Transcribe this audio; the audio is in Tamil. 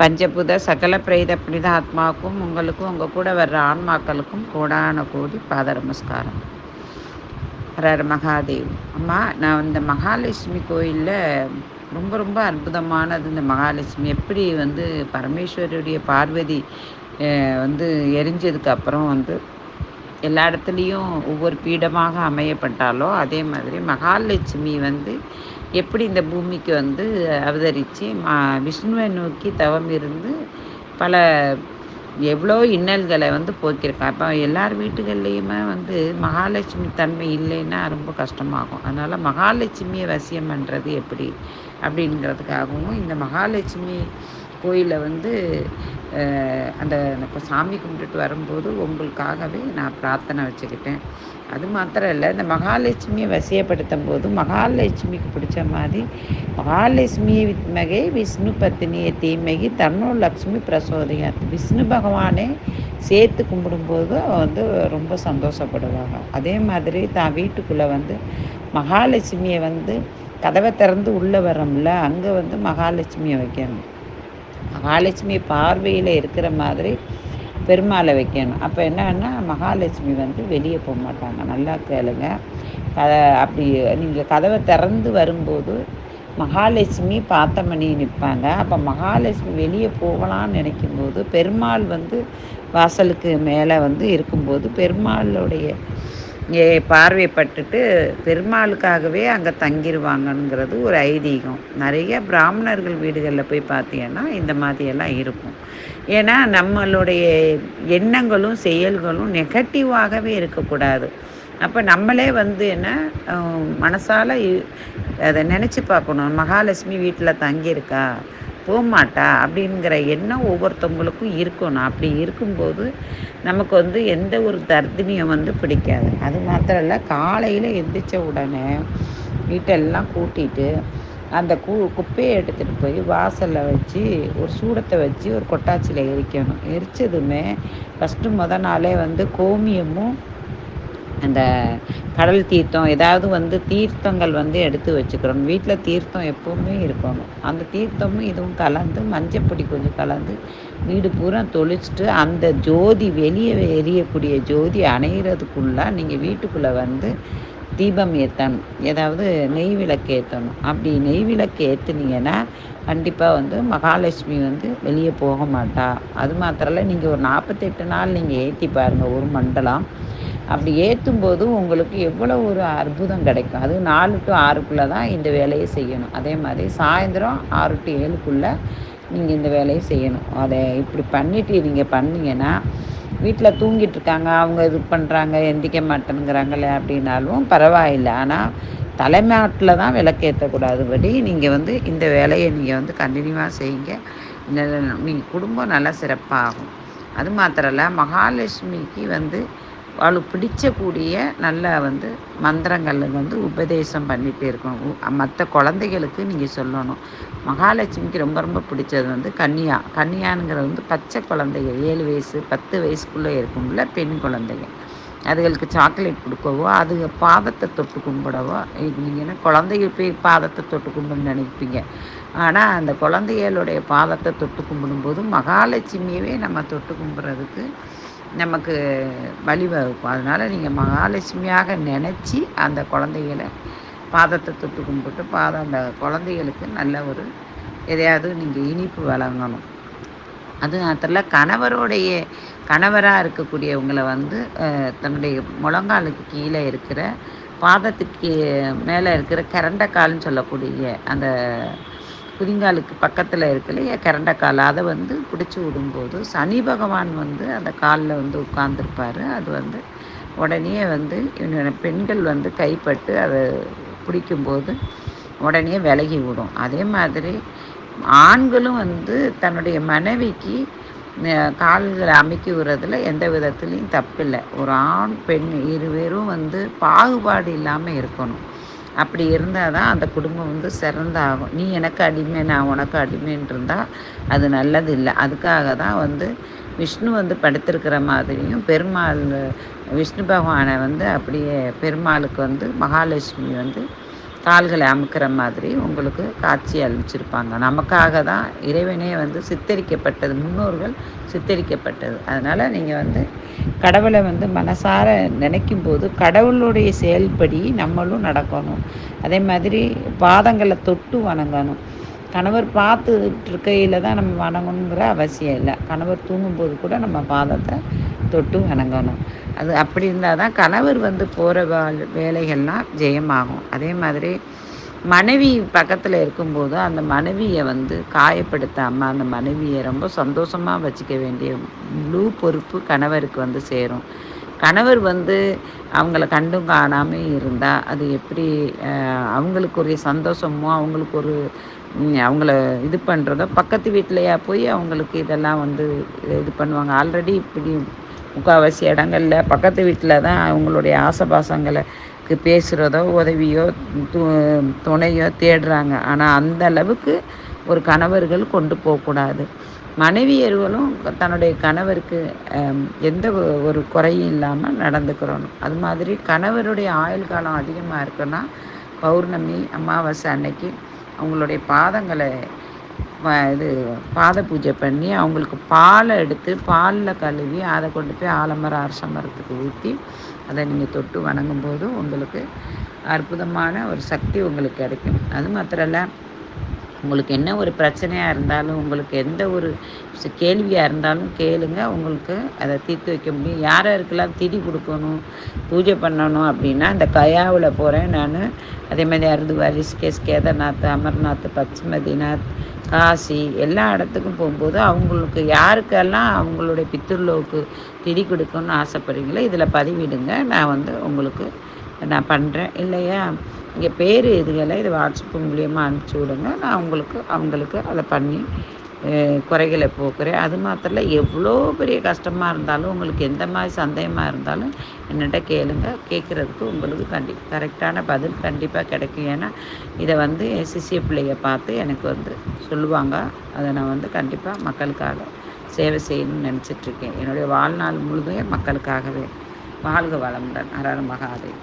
பஞ்சபூத சகல பிரேத புனித ஆத்மாவுக்கும் உங்களுக்கும் உங்கள் கூட வர்ற ஆன்மாக்களுக்கும் கூடான கூடி பாத நமஸ்காரம். ஹரர் மகாதேவ். அம்மா நான் இந்த மகாலட்சுமி கோயிலில் ரொம்ப ரொம்ப அற்புதமானது. இந்த மகாலட்சுமி எப்படி வந்து பரமேஸ்வருடைய பார்வதி வந்து எரிஞ்சதுக்கு அப்புறம் வந்து எல்லா இடத்துலையும் ஒவ்வொரு பீடமாக அமையப்பட்டாலோ அதே மாதிரி மகாலட்சுமி வந்து எப்படி இந்த பூமிக்கு வந்து அவதரித்து மா விஷ்ணுவை நோக்கி தவம் இருந்து பல எவ்வளோ இன்னல்களை வந்து போக்கியிருக்கான் இப்போ எல்லார் வீட்டுகள்லேயுமே வந்து மகாலட்சுமி தன்மை இல்லைன்னா ரொம்ப கஷ்டமாகும். அதனால் மகாலட்சுமியை வசியம் பண்ணுறது எப்படி? அப்படிங்கிறதுக்காகவும் இந்த மகாலட்சுமி கோயிலில் வந்து அந்த சாமி கும்பிட்டுட்டு வரும்போது உங்களுக்காகவே நான் பிரார்த்தனை வச்சுக்கிட்டேன். அது மாத்திரம் இல்லை இந்த மகாலட்சுமியை வசியப்படுத்தும் போது மகாலட்சுமிக்கு பிடிச்ச மாதிரி மகாலட்சுமி வித்மகை விஷ்ணு பத்தினியை தீமகி தன்னோ லக்ஷ்மி பிரசோதியா. விஷ்ணு பகவானே சேர்த்து கும்பிடும்போது வந்து ரொம்ப சந்தோஷப்படுவாங்க. அதே மாதிரி தான் வீட்டுக்குள்ளே வந்து மகாலட்சுமியை வந்து கதவை திறந்து உள்ளே வரோம்ல அங்கே வந்து மகாலட்சுமியை வைக்கணும். மகாலட்சுமி பார்வையில் இருக்கிற மாதிரி பெருமாளை வைக்கணும். அப்போ என்னன்னா மகாலட்சுமி வந்து வெளியே போக மாட்டாங்க. நல்லா கேளுங்க. கதை அப்படி நீங்கள் கதவை திறந்து வரும்போது மகாலட்சுமி பார்த்தமணி நிற்பாங்க. அப்போ மகாலட்சுமி வெளியே போகலான்னு நினைக்கும்போது பெருமாள் வந்து வாசலுக்கு மேலே வந்து இருக்கும்போது பெருமாளுடைய பார்வைப்பட்டுட்டு பெருமாளுக்காகவே அங்கே தங்கிடுவாங்கங்கிறது ஒரு ஐதீகம். நிறைய பிராமணர்கள் வீடுகளில் போய் பார்த்தீங்கன்னா இந்த மாதிரியெல்லாம் இருக்கும். ஏன்னா நம்மளுடைய எண்ணங்களும் செயல்களும் நெகட்டிவாகவே இருக்கக்கூடாது. அப்போ நம்மளே வந்து என்ன மனசால் அதை நினச்சி பார்க்கணும். மகாலட்சுமி வீட்டில் தங்கியிருக்கா? போகமாட்டா அப்படிங்கிற எண்ணம் ஒவ்வொருத்தவங்களுக்கும் இருக்கணும் அப்படி இருக்கும்போது நமக்கு வந்து எந்த ஒரு தர்தினியும் வந்து பிடிக்காது. அது மாத்திரம் இல்லை காலையில் எந்திரிச்ச உடனே வீட்டெல்லாம் கூட்டிட்டு அந்த கு குப்பையை எடுத்துகிட்டு போய் வாசலில் வச்சு ஒரு சூடத்தை வச்சு ஒரு கொட்டாச்சியில் எரிக்கணும். எரித்ததுமே ஃபஸ்ட்டு முத நாளே வந்து கோமியமும் அந்த கடல் தீர்த்தம் ஏதாவது வந்து தீர்த்தங்கள் வந்து எடுத்து வச்சுக்கிறோம். வீட்டில் தீர்த்தம் எப்போவுமே இருக்கணும் அந்த தீர்த்தமும் இதுவும் கலந்து மஞ்சப்பொடி கொஞ்சம் கலந்து வீடு பூரா தொளிச்சுட்டு அந்த ஜோதி வெளியே எரியக்கூடிய ஜோதி அணைகிறதுக்குள்ளே நீங்கள் வீட்டுக்குள்ளே வந்து தீபம் ஏற்றணும் ஏதாவது நெய் விளக்கு ஏற்றணும் அப்படி நெய் விளக்கு ஏற்றுனீங்கன்னா கண்டிப்பாக வந்து மகாலட்சுமி வந்து வெளியே போக மாட்டா. அது மாத்திரல நீங்கள் ஒரு நாற்பத்தெட்டு நாள் நீங்கள் ஏற்றி பாருங்கள் ஒரு மண்டலம். அப்படி ஏற்றும் போது உங்களுக்கு எவ்வளோ ஒரு அற்புதம் கிடைக்கும். அது நாலு டு ஆறுக்குள்ளே தான் இந்த வேலையை செய்யணும். அதே மாதிரி சாயந்தரம் ஆறு டு ஏழுக்குள்ளே நீங்கள் இந்த வேலையை செய்யணும். அதை இப்படி பண்ணிவிட்டு நீங்கள் பண்ணிங்கன்னா வீட்டில் தூங்கிட்டு இருக்காங்க அவங்க இது பண்ணுறாங்க எந்திக்க மாட்டேனுங்கிறாங்களே அப்படின்னாலும் பரவாயில்லை. ஆனால் தலைமாட்டில் தான் விளக்கேற்றக்கூடாதுபடி நீங்கள் வந்து இந்த வேலையை நீங்கள் வந்து கண்டினியூவாக செய்யுங்க. நீங்கள் குடும்பம் நல்லா சிறப்பாகும். அது மாத்திரம் இல்லை மகாலட்சுமிக்கு வந்து அவளுக்கு பிடிச்சக்கூடிய நல்ல வந்து மந்திரங்கள் வந்து உபதேசம் பண்ணிகிட்டே இருக்கணும். மற்ற குழந்தைகளுக்கு நீங்கள் சொல்லணும். மகாலட்சுமிக்கு ரொம்ப ரொம்ப பிடிச்சது வந்து கன்னியா. கன்னியானுங்கிறது வந்து பச்சை குழந்தைங்க ஏழு வயசு பத்து வயசுக்குள்ளே இருக்கும்ல பெண் குழந்தைங்க. அதுகளுக்கு சாக்லேட் கொடுக்கவோ அது பாதத்தை தொட்டு கும்பிடவோ நீங்கள் என்ன குழந்தைகள் போய் பாதத்தை தொட்டு கும்பிடுன்னு நினைப்பீங்க. ஆனால் அந்த குழந்தைகளுடைய பாதத்தை தொட்டு கும்பிடும்போது மகாலட்சுமியவே நம்ம தொட்டு கும்பிட்றதுக்கு நமக்கு வழிவகுக்கும். அதனால் நீங்கள் மகாலட்சுமியாக நினச்சி அந்த குழந்தைகளை பாதத்தை தொட்டு கும்பிட்டு பாதம் அந்த குழந்தைகளுக்கு நல்ல ஒரு எதையாவது நீங்கள் இனிப்பு வழங்கணும். அது மாத்திரம் கணவருடைய கணவராக இருக்கக்கூடியவங்களை வந்து தன்னுடைய முழங்காலுக்கு கீழே இருக்கிற பாதத்துக்கு மேலே இருக்கிற கரண்டக்கால்னு சொல்லக்கூடிய அந்த குதிங்காலுக்கு பக்கத்தில் இருக்கு இல்லையா கரண்டக்கால் அதை வந்து பிடிச்சி விடும்போது சனி பகவான் வந்து அந்த காலில் வந்து உட்கார்ந்துருப்பார். அது வந்து உடனே வந்து பெண்கள் வந்து கைப்பட்டு அதை பிடிக்கும்போது உடனே விலகி விடும். அதே மாதிரி ஆண்களும் வந்து தன்னுடைய மனைவிக்கு கால்களை அமைக்கி விடுறதுல எந்த விதத்துலேயும் தப்பில்லை. ஒரு ஆண் பெண் இருவரும் வந்து பாகுபாடு இல்லாமல் இருக்கணும். அப்படி இருந்தால் தான் அந்த குடும்பம் வந்து சிறந்தாகும். நீ எனக்கு அடிமை நான் உனக்கு அடிமைன்னு இருந்தால் அது நல்லது இல்லை அதுக்காக தான் வந்து விஷ்ணு வந்து படுத்திருக்கிற மாதிரியும் பெருமாள் விஷ்ணு பகவானை வந்து அப்படியே பெருமாளுக்கு வந்து மகாலட்சுமி வந்து கால்களை அமுக்கிற மாதிரி உங்களுக்கு காட்சி அளிச்சிருப்பாங்க. நமக்காக தான் இறைவனே வந்து சித்தரிக்கப்பட்டது முன்னோர்கள் சித்தரிக்கப்பட்டது. அதனால் நீங்கள் வந்து கடவுளை வந்து மனசார நினைக்கும் போது கடவுளுடைய செயல்படி நம்மளும் நடக்கணும். அதே மாதிரி பாதங்களை தொட்டு வணங்கணும். கணவர் பார்த்துட்டு இருக்கையில் தான் நம்ம வணங்கணுங்கிற அவசியம் இல்லை. கணவர் தூங்கும்போது கூட நம்ம பாதத்தை தொட்டு வணங்கணும். அது அப்படி இருந்தால் தான் கணவர் வந்து போகிற வேலைகள்லாம் ஜெயமாகும். அதே மாதிரி மனைவி பக்கத்தில் இருக்கும்போது அந்த மனைவியை வந்து காயப்படுத்தாமல் அந்த மனைவியை ரொம்ப சந்தோஷமாக வச்சுக்க வேண்டிய முழு பொறுப்பு கணவருக்கு வந்து சேரும். கணவர் வந்து அவங்கள கண்டும் காணாமல் இருந்தால் அது எப்படி அவங்களுக்கு ஒரு சந்தோஷமோ அவங்களுக்கு ஒரு அவங்கள இது பண்ணுறதோ பக்கத்து வீட்டிலையா போய் அவங்களுக்கு இதெல்லாம் வந்து இது பண்ணுவாங்க. ஆல்ரெடி இப்படி முக்கால்வாசி இடங்களில் பக்கத்து வீட்டில் தான் அவங்களுடைய ஆசபாசங்களுக்கு பேசுகிறதோ உதவியோ து துணையோ தேடுறாங்க. ஆனால் அந்த அளவுக்கு ஒரு கணவர்கள் கொண்டு போகக்கூடாது. மனைவியர்களும் தன்னுடைய கணவருக்கு எந்த ஒரு குறையும் இல்லாமல் நடந்துக்கிறணும். அது மாதிரி கணவருடைய ஆயுள் காலம் அதிகமாக இருக்குன்னா பௌர்ணமி அமாவாசை அன்னைக்கு அவங்களுடைய பாதங்களை இது பாத பூஜை பண்ணி அவங்களுக்கு பாலை எடுத்து பாலில் கழுவி அதை கொண்டு போய் ஆலமர அரச மரத்துக்கு ஊற்றி அதை நீங்கள் தொட்டு வணங்கும்போது உங்களுக்கு அற்புதமான ஒரு சக்தி உங்களுக்கு கிடைக்கும். அது மாத்திரம் இல்லை உங்களுக்கு என்ன ஒரு பிரச்சனையாக இருந்தாலும் உங்களுக்கு எந்த ஒரு கேள்வியாக இருந்தாலும் கேளுங்க. உங்களுக்கு அதை தீர்த்து வைக்க முடியும். யார் யாருக்கெல்லாம் திதி கொடுக்கணும் பூஜை பண்ணணும் அப்படின்னா இந்த கயாவில் போகிறேன் நான். அதே மாதிரி அருதுவாரி ரிஷிகேஷ் கேதார்நாத் அமர்நாத் பச்சமதிநாத் காசி எல்லா இடத்துக்கும் போகும்போது அவங்களுக்கு யாருக்கெல்லாம் அவங்களுடைய பித்துர்லோவுக்கு திதி கொடுக்கணும்னு ஆசைப்படுறீங்களோ இதில் பதிவிடுங்க. நான் வந்து உங்களுக்கு நான் பண்ணுறேன் இல்லையா? இங்கே பேர் இதுகளை இது வாட்ஸ்அப் மூலியமாக அனுப்பிச்சி விடுங்க. நான் உங்களுக்கு அவங்களுக்கு அதை பண்ணி குறைகளை போக்குறேன். அது மாத்திரம் இல்லை எவ்வளோ பெரிய கஷ்டமாக இருந்தாலும் உங்களுக்கு எந்த மாதிரி சந்தேகமாக இருந்தாலும் என்னட்ட கேளுங்க. கேட்குறதுக்கு உங்களுக்கு கண்டி கரெக்டான பதில் கண்டிப்பாக கிடைக்கும். ஏன்னா இதை வந்து சிசிய பிள்ளைய பார்த்து எனக்கு வந்து சொல்லுவாங்க. அதை நான் வந்து கண்டிப்பாக மக்களுக்காக சேவை செய்யணும்னு நினச்சிட்ருக்கேன் என்னுடைய வாழ்நாள் முழுதும் மக்களுக்காகவே. வாழ்க வளமுடன். அரண் மகாதேவ்.